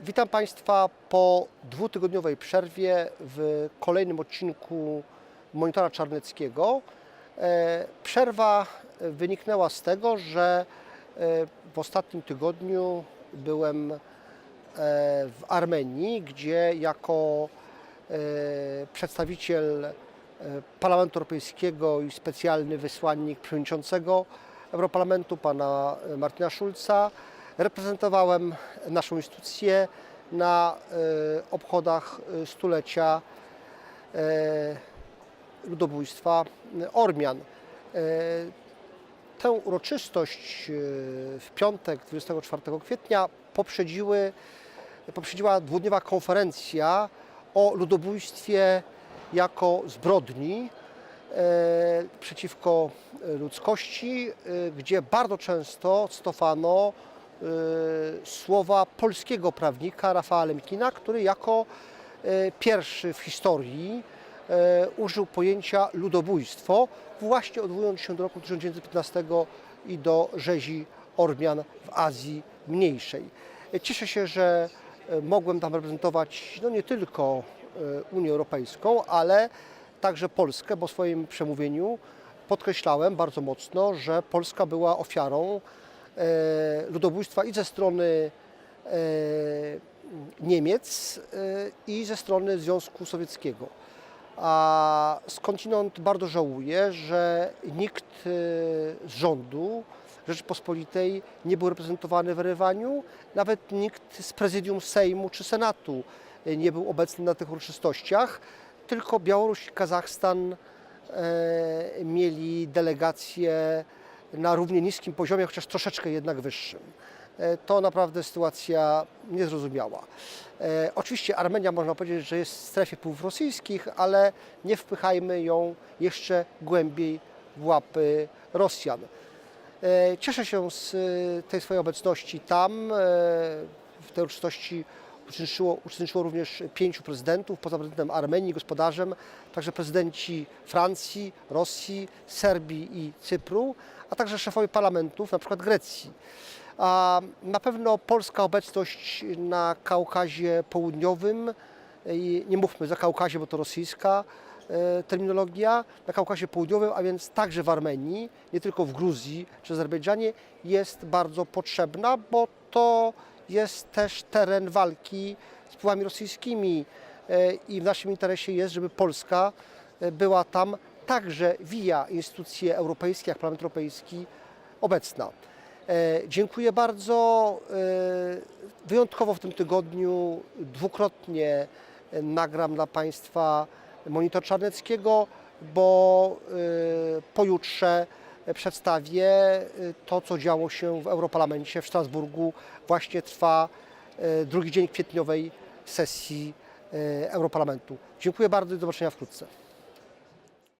Witam Państwa po dwutygodniowej przerwie w kolejnym odcinku Monitora Czarneckiego. E, Przerwa wyniknęła z tego, że e, w ostatnim tygodniu byłem e, w Armenii, gdzie jako przedstawiciel Parlamentu Europejskiego i specjalny wysłannik przewodniczącego Europarlamentu, pana Martina Schulza, reprezentowałem naszą instytucję na e, obchodach e, stulecia e, ludobójstwa Ormian. Tę uroczystość w piątek 24 kwietnia poprzedziły, poprzedziła dwudniowa konferencja o ludobójstwie jako zbrodni przeciwko ludzkości, gdzie bardzo często stosowano słowa polskiego prawnika Rafała Lemkina, który jako e, pierwszy w historii e, użył pojęcia ludobójstwo, właśnie odwołując się do roku 1915 i do rzezi Ormian w Azji Mniejszej. Cieszę się, że mogłem tam reprezentować no nie tylko Unię Europejską, ale także Polskę, bo w swoim przemówieniu podkreślałem bardzo mocno, że Polska była ofiarą ludobójstwa i ze strony e, Niemiec e, i ze strony Związku Sowieckiego. A skądinąd bardzo żałuję, że nikt e, z rządu Rzeczypospolitej nie był reprezentowany w Erywaniu, nawet nikt z prezydium Sejmu czy Senatu e, nie był obecny na tych uroczystościach, tylko Białoruś i Kazachstan e, mieli delegacje na równie niskim poziomie, chociaż troszeczkę jednak wyższym. E, To naprawdę sytuacja niezrozumiała. E, Oczywiście Armenia można powiedzieć, że jest w strefie wpływów rosyjskich, ale nie wpychajmy ją jeszcze głębiej w łapy Rosjan. E, Cieszę się z tej swojej obecności tam. W tej uroczystości uczestniczyło, uczestniczyło również pięciu prezydentów, poza prezydentem Armenii, gospodarzem, także prezydenci Francji, Rosji, Serbii i Cypru, a także szefowie parlamentów, na przykład Grecji. A na pewno polska obecność na Kaukazie Południowym, nie mówmy za Kaukazie, bo to rosyjska e, terminologia, na Kaukazie Południowym, a więc także w Armenii, nie tylko w Gruzji czy Azerbejdżanie, jest bardzo potrzebna, bo to jest też teren walki z wpływami rosyjskimi e, i w naszym interesie jest, żeby Polska e, była tam także via instytucje europejskie, jak Parlament Europejski, obecna. E, Dziękuję bardzo. Wyjątkowo w tym tygodniu dwukrotnie nagram dla Państwa monitor Czarneckiego, bo pojutrze przedstawię e, to, co działo się w Europarlamencie w Strasburgu. Właśnie trwa e, drugi dzień kwietniowej sesji e, Europarlamentu. Dziękuję bardzo i do zobaczenia wkrótce.